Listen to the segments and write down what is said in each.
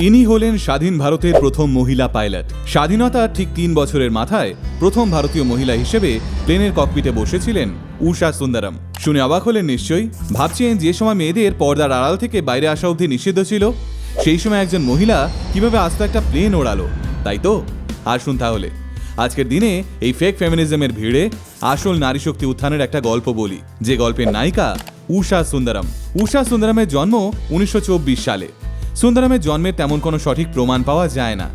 ইনি হলেন স্বাধীন ভারতের প্রথম মহিলা পাইলট। স্বাধীনতার ঠিক তিন বছরের মাথায় প্রথম ভারতীয় মহিলা হিসেবে প্লেনের ককপিটে বসেছিলেন উষা সুন্দরম। শুনে অবাক হলেন নিশ্চয়ই। ভাবছেন যে সময় মেয়েদের পর্দার আড়াল থেকে বাইরে আসা অবধি নিষিদ্ধ ছিল? সেই সময় একজন মহিলা কীভাবে আস্ত একটা প্লেন ওড়ালো? তাই তো? আসুন তাহলে। আজকের দিনে এই ফেক ফেমিনিজমের ভিড়ে আসল নারী শক্তি উত্থানের একটা গল্প বলি। যে গল্পের নায়িকা উষা সুন্দরম। উষা সুন্দরমের জন্ম উনিশশো চব্বিশ সালে। সুন্দরমের জন্মের তেমন কোনো সঠিক প্রমাণ পাওয়া যায় না।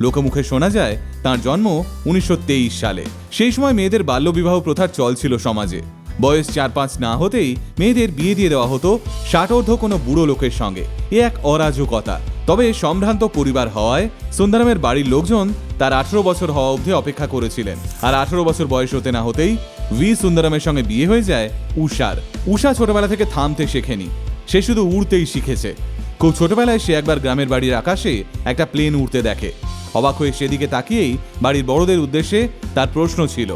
লোকমুখে শোনা যায়, তার জন্ম উনিশশো তেইশ সালে। সেই সময় মেয়েদের বাল্যবিবাহ প্রথার চল ছিল সমাজে। বয়স চার পাঁচ না হতেই মেয়েদের বিয়ে দিয়ে দেওয়া হতো ষাটোর্ধ কোনো বুড়ো লোকের সঙ্গে। এ এক অরাজকতা। তবে সম্ভ্রান্ত পরিবার হওয়ায় সুন্দরমের বাড়ির লোকজন তার আঠেরো বছর হওয়া অবধি অপেক্ষা করেছিলেন। আর আঠেরো বছর বয়স হতে না হতেই ভি সুন্দরামের সঙ্গে বিয়ে হয়ে যায় উষার উষা ছোটবেলা থেকে থামতে শেখেনি। সে শুধু উড়তেই শিখেছে। খুব ছোটবেলায় সে একবার গ্রামের বাড়ির আকাশে একটা প্লেন উড়তে দেখে। অবাক হয়ে সেদিকে তাকিয়েই বাড়ির বড়দের উদ্দেশ্যে তার প্রশ্ন ছিল,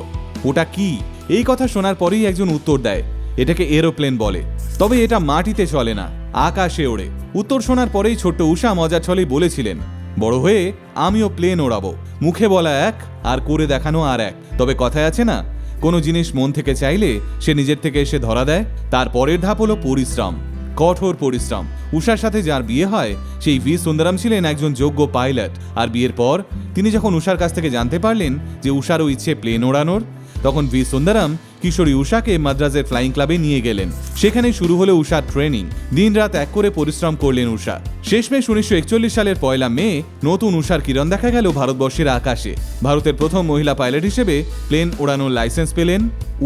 ওটা কি? এই কথা শোনার পরেই একজন উত্তর দেয়, এটাকে এরোপ্লেন বলে। তবে এটা মাটিতে চলে না, আকাশে ওড়ে। উত্তর শোনার পরেই ছোট্ট উষা মজার ছলেই বলেছিলেন, বড় হয়ে আমিও প্লেন ওড়াবো। মুখে বলা এক, আর করে দেখানো আর এক। তবে কথায় আছে না, কোনো জিনিস মন থেকে চাইলে সে নিজের থেকে এসে ধরা দেয়, তার পরের ধাপ হলো পরিশ্রম। কঠোর পরিশ্রম। উষার সাথে যার বিয়ে হয়, সেই ভি সুন্দরম ছিলেন একজন যোগ্য পাইলট। আর বিয়ের পর, তিনি যখন উষার কাছ থেকে জানতে পারলেন যে উষারও ইচ্ছে প্লেন ওড়ানোর, তখন ভি সুন্দরম কিশোরী উষাকে মাদ্রাজের ফ্লাইং ক্লাবে নিয়ে গেলেন। সেখানে শুরু হলো উষার ট্রেনিং। দিনরাত এক করে পরিশ্রম করলেন উষা শেষমেশ উনিশশো একচল্লিশ সালের পয়লা মে, নতুন উষার কিরণ দেখা গেল ভারতবর্ষের আকাশে। ভারতের প্রথম মহিলা পাইলট হিসেবে প্লেন ওড়ানোর লাইসেন্স পেলেন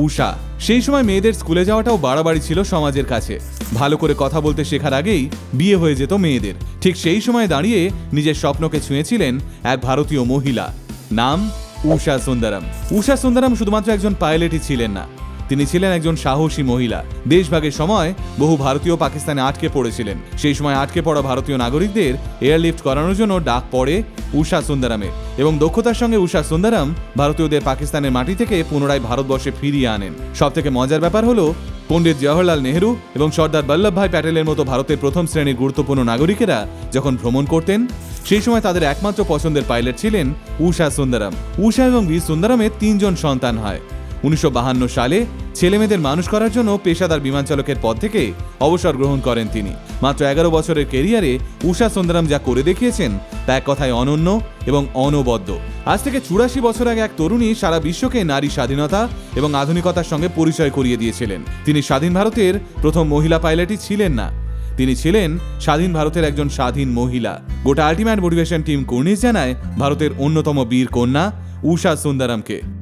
উষা সেই সময় মেয়েদের স্কুলে যাওয়াটাও বাড়াবাড়ি ছিল সমাজের কাছে। ভালো করে কথা বলতে শেখার আগেই বিয়ে হয়ে যেত মেয়েদের। ঠিক সেই সময় দাঁড়িয়ে নিজের স্বপ্নকে ছুঁয়েছিলেন এক ভারতীয় মহিলা। নাম উষা সুন্দরম। উষা সুন্দরম শুধুমাত্র একজন পাইলটই ছিলেন না। তিনি ছিলেন একজন সাহসী মহিলা। দেশভাগের সময় বহু ভারতীয় পাকিস্তানে আটকে পড়েছিলেন। সেই সময় আটকে পড়া ভারতীয় নাগরিকদের এয়ারলিফট করানোর জন্য ডাক পড়ে উষা সুন্দরামের এবং দক্ষতার সঙ্গে উষা সুন্দরাম ভারতীয়দের পাকিস্তানের মাটি থেকে পুনরায় ভারতবর্ষে ফিরিয়ে আনেন। সব থেকে মজার ব্যাপার হলো পণ্ডিত জওহরলাল নেহরু এবং সর্দার বল্লভভাই প্যাটেলের মতো ভারতের প্রথম শ্রেণির গুরুত্বপূর্ণ নাগরিকেরা যখন ভ্রমণ করতেন, সেই সময় তাদের একমাত্র পছন্দের পাইলট ছিলেন উষা সুন্দরম। উষা এবং বি সুন্দরমের তিনজন সন্তান হয়। উনিশশো সালে ছেলেমেয়েদের মানুষ করার জন্য পেশাদার বিমান চালকের পদ থেকে অবসর গ্রহণ করেন তিনি। মাত্র এগারো বছরের কেরিয়ারে উষা সুন্দরম যা করে দেখিয়েছেন, তা এক কথায় অনন্য এবং অনবদ্য। আজ থেকে চুরাশি বছর আগে এক তরুণী সারা বিশ্বকে নারী স্বাধীনতা এবং আধুনিকতার সঙ্গে পরিচয় করিয়ে দিয়েছিলেন। তিনি স্বাধীন ভারতের প্রথম মহিলা পাইলটই ছিলেন না। তিনি ছিলেন স্বাধীন ভারতের একজন স্বাধীন মহিলা। গোটা আল্টিমেট মোটিভেশন টিম কর্নিশ জানায়, ভারতের অন্যতম বীর কন্যা উষা সুন্দরমকে।